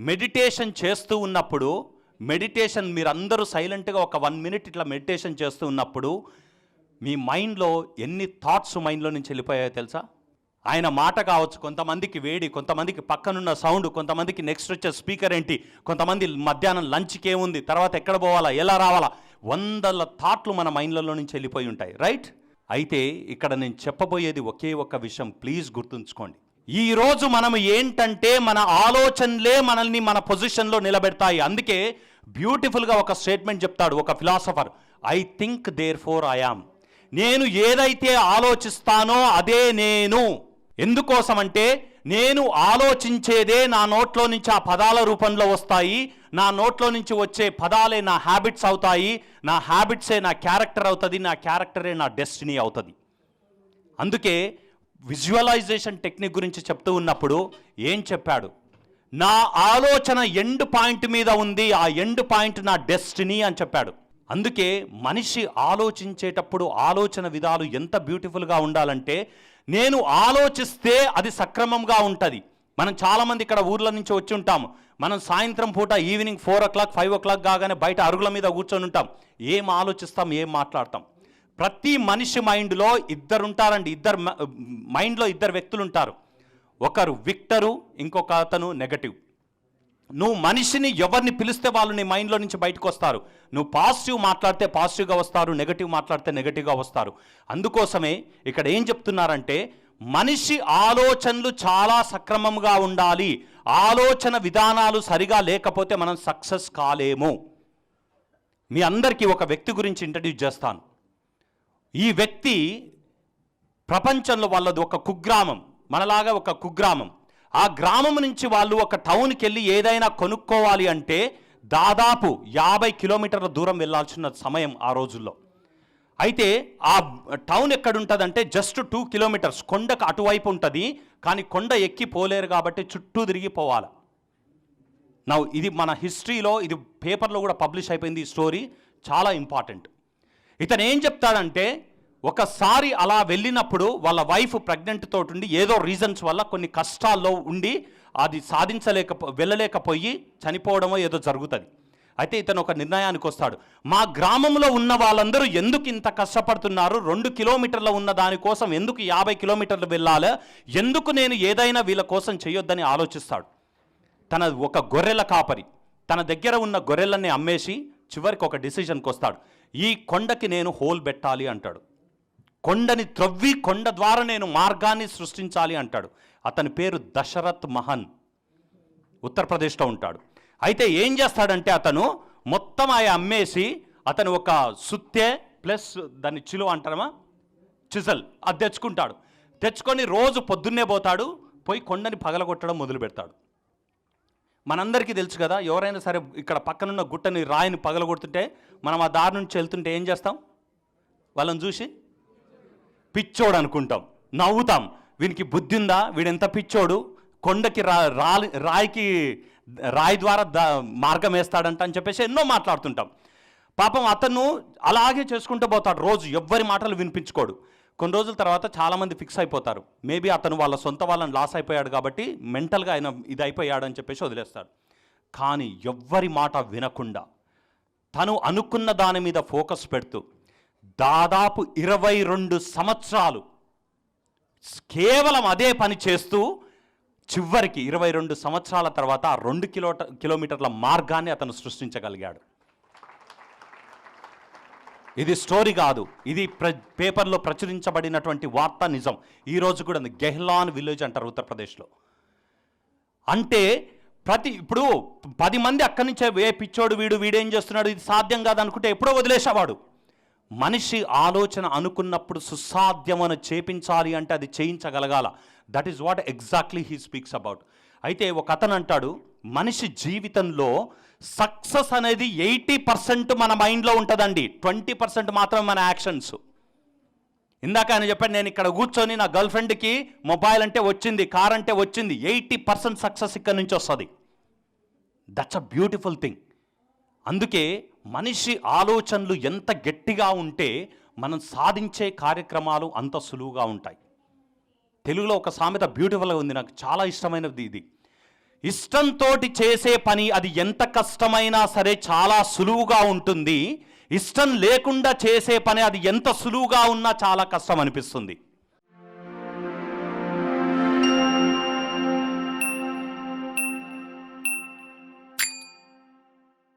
Meditation చేస్తూ ఉన్నప్పుడు meditation మీరందరూ సైలెంట్గా ఒక వన్ మినిట్ ఇట్లా మెడిటేషన్ చేస్తూ ఉన్నప్పుడు మీ మైండ్లో ఎన్ని థాట్స్ మైండ్లో నుంచి వెళ్ళిపోయాయో తెలుసా? ఆయన మాట కావచ్చు కొంతమందికి వేడి కొంతమందికి పక్కనున్న సౌండ్ కొంతమందికి నెక్స్ట్ వచ్చే స్పీకర్ ఏంటి కొంతమంది మధ్యాహ్నం లంచ్కి ఏముంది తర్వాత ఎక్కడ పోవాలా ఎలా రావాలా వందల థాట్లు మన మైండ్లలో నుంచి వెళ్ళిపోయి ఉంటాయి. రైట్? అయితే ఇక్కడ నేను చెప్పబోయేది ఒకే ఒక విషయం. ప్లీజ్ గుర్తుంచుకోండి. ఈరోజు మనం ఏంటంటే మన ఆలోచనలే మనల్ని మన పొజిషన్లో నిలబెడతాయి. అందుకే బ్యూటిఫుల్గా ఒక స్టేట్మెంట్ చెప్తాడు ఒక philosopher. I think therefore I am నేను ఏదైతే ఆలోచిస్తానో అదే నేను. ఎందుకోసం అంటే నేను ఆలోచించేదే నా నోట్లో నుంచి ఆ పదాల రూపంలో వస్తాయి. నా నోట్లో నుంచి వచ్చే పదాలే నా హ్యాబిట్స్ అవుతాయి. నా హ్యాబిట్సే నా క్యారెక్టర్ అవుతుంది. నా క్యారెక్టరే నా డెస్టినీ అవుతుంది. అందుకే విజువలైజేషన్ టెక్నిక్ గురించి చెప్తూ ఉన్నప్పుడు ఏం చెప్పాడు? నా ఆలోచన ఎండ్ పాయింట్ మీద ఉంది. ఆ ఎండ్ పాయింట్ నా డెస్టినీ అని చెప్పాడు. అందుకే మనిషి ఆలోచించేటప్పుడు ఆలోచన విధాలు ఎంత బ్యూటిఫుల్గా ఉండాలంటే నేను ఆలోచిస్తే అది సక్రమంగా ఉంటుంది. మనం చాలామంది ఇక్కడ ఊర్ల నుంచి వచ్చి ఉంటాము. మనం సాయంత్రం పూట evening four o'clock five o'clock కాగానే బయట అరుగుల మీద కూర్చొని ఉంటాం. ఏం ఆలోచిస్తాం ఏం మాట్లాడతాం? ప్రతి మనిషి మైండ్లో ఇద్దరు ఉంటారండి ఇద్దరు మ- మైండ్లో ఇద్దరు వ్యక్తులు ఉంటారు ఒకరు విక్టరు ఇంకొక అతను నెగటివ్. నువ్వు మనిషిని ఎవరిని పిలిస్తే వాళ్ళు నీ మైండ్లో నుంచి బయటకు వస్తారు. నువ్వు పాజిటివ్ మాట్లాడితే పాజిటివ్గా వస్తారు నెగటివ్ మాట్లాడితే నెగటివ్గా వస్తారు. అందుకోసమే ఇక్కడ ఏం చెప్తున్నారంటే మనిషి ఆలోచనలు చాలా సక్రమంగా ఉండాలి. ఆలోచన విధానాలు సరిగా లేకపోతే మనం సక్సెస్ కాలేము. మీ అందరికీ ఒక వ్యక్తి గురించి ఇంట్రడ్యూస్ చేస్తాను. ఈ వ్యక్తి ప్రపంచంలో వాళ్ళది ఒక కుగ్రామం మనలాగా ఒక కుగ్రామం. ఆ గ్రామం నుంచి వాళ్ళు ఒక టౌన్కి వెళ్ళి ఏదైనా కొనుక్కోవాలి అంటే దాదాపు యాభై కిలోమీటర్ల దూరం వెళ్ళాల్సిన సమయం ఆ రోజుల్లో. అయితే ఆ టౌన్ ఎక్కడుంటుందంటే జస్ట్ టూ కిలోమీటర్స్. కొండకు అటువైపు ఉంటుంది కానీ కొండ ఎక్కి పోలేరు కాబట్టి చుట్టూ తిరిగిపోవాలి నా ఇది మన హిస్టరీలో ఇది పేపర్లో కూడా పబ్లిష్ అయిపోయింది ఈ స్టోరీ. చాలా ఇంపార్టెంట్. ఇతను ఏం చెప్తాడంటే ఒకసారి అలా వెళ్ళినప్పుడు వాళ్ళ వైఫ్ ప్రెగ్నెంట్ తోటి ఉండి ఏదో రీజన్స్ వల్ల కొన్ని కష్టాల్లో ఉండి అది సాధించలేక వెళ్ళలేకపోయి చనిపోవడమో ఏదో జరుగుతుంది. అయితే ఇతను ఒక నిర్ణయానికి వస్తాడు. మా గ్రామంలో ఉన్న వాళ్ళందరూ ఎందుకు ఇంత కష్టపడుతున్నారు? రెండు కిలోమీటర్ల ఉన్న దానికోసం ఎందుకు యాభై కిలోమీటర్లు వెళ్ళాలి? ఎందుకు నేను ఏదైనా వీళ్ళ కోసం చేయొద్దని ఆలోచిస్తాడు. తన ఒక గొర్రెల కాపరి తన దగ్గర ఉన్న గొర్రెలన్నీ అమ్మేసి చివరికి ఒక డిసిషన్కి వస్తాడు ఈ కొండకి నేను హోల్ పెట్టాలి అంటాడు. కొండని త్రవ్వి కొండ ద్వారా నేను మార్గాన్ని సృష్టించాలి అంటాడు. అతని పేరు దశరథ్ మహన్. ఉత్తరప్రదేశ్లో ఉంటాడు. అయితే ఏం చేస్తాడంటే అతను మొత్తం ఆయన అమ్మేసి అతను ఒక సుత్తె ప్లస్ దాన్ని చిలువ అంటారమా చిజల్ అది తెచ్చుకుంటాడు. తెచ్చుకొని రోజు పొద్దున్నే పోతాడు పోయి కొండని పగలగొట్టడం మొదలు పెడతాడు మనందరికీ తెలుసు కదా ఎవరైనా సరే ఇక్కడ పక్కనున్న గుట్టని రాయిని పగలగొడుతుంటే మనం ఆ దారి నుంచి వెళ్తుంటే ఏం చేస్తాం? వాళ్ళని చూసి పిచ్చోడు అనుకుంటాం. నవ్వుతాం. వీనికి బుద్ధి ఉందా వీడెంత పిచ్చోడు? కొండకి రా రాలి రాయికి రాయి ద్వారా ద మార్గం వేస్తాడంట అని చెప్పేసి ఎన్నో మాట్లాడుతుంటాం. పాపం అతను అలాగే చేసుకుంటూ పోతాడు రోజు. ఎవ్వరి మాటలు వినిపించుకోడు. కొన్ని రోజుల తర్వాత చాలామంది ఫిక్స్ అయిపోతారు. మేబీ అతను వాళ్ళ సొంత వాళ్ళని లాస్ అయిపోయాడు కాబట్టి మెంటల్గా ఆయన ఇది అయిపోయాడు అని చెప్పేసి వదిలేస్తాడు కానీ ఎవ్వరి మాట వినకుండా తను అనుకున్న దాని మీద ఫోకస్ పెడుతూ దాదాపు ఇరవై రెండు సంవత్సరాలు కేవలం అదే పని చేస్తూ చివరికి ఇరవై రెండు సంవత్సరాల తర్వాత ఆ రెండు కిలో కిలోమీటర్ల మార్గాన్ని అతను సృష్టించగలిగాడు. ఇది స్టోరీ కాదు. ఇది ప్ర పేపర్లో ప్రచురించబడినటువంటి వార్త నిజం. ఈ రోజు కూడా గెహ్లాన్ విలేజ్ అంటారు ఉత్తరప్రదేశ్లో. అంటే ప్రతి ఇప్పుడు పది మంది అక్కడి నుంచే ఏ పిచ్చోడు వీడు వీడేం చేస్తున్నాడు? ఇది సాధ్యం కాదనుకుంటే ఎప్పుడో వదిలేసేవాడు. మనిషి ఆలోచన అనుకున్నప్పుడు సుసాధ్యమని చేపించాలి అంటే అది చేయించగలగాల. That is what exactly he speaks about అయితే ఒక అతను అంటాడు మనిషి జీవితంలో సక్సెస్ అనేది ఎయిటీ పర్సెంట్ మన మైండ్లో ఉంటుందండి. ట్వంటీ పర్సెంట్ మాత్రమే మన యాక్షన్స్ ఇందాక ఆయన చెప్పాడు నేను ఇక్కడ కూర్చొని నా గర్ల్ ఫ్రెండ్కి మొబైల్ అంటే వచ్చింది కార్ అంటే వచ్చింది ఎయిటీ పర్సెంట్ సక్సెస్ ఇక్కడ నుంచి వస్తుంది. దట్స్ అ బ్యూటిఫుల్ థింగ్ అందుకే మనిషి ఆలోచనలు ఎంత గట్టిగా ఉంటే మనం సాధించే కార్యక్రమాలు అంత సులువుగా ఉంటాయి. తెలుగులో ఒక సామెత బ్యూటిఫుల్గా ఉంది నాకు చాలా ఇష్టమైనది ఇది. ఇష్టంతో చేసే పని అది ఎంత కష్టమైనా సరే చాలా సులువుగా ఉంటుంది. ఇష్టం లేకుండా చేసే పని అది ఎంత సులువుగా ఉన్నా చాలా కష్టం అనిపిస్తుంది.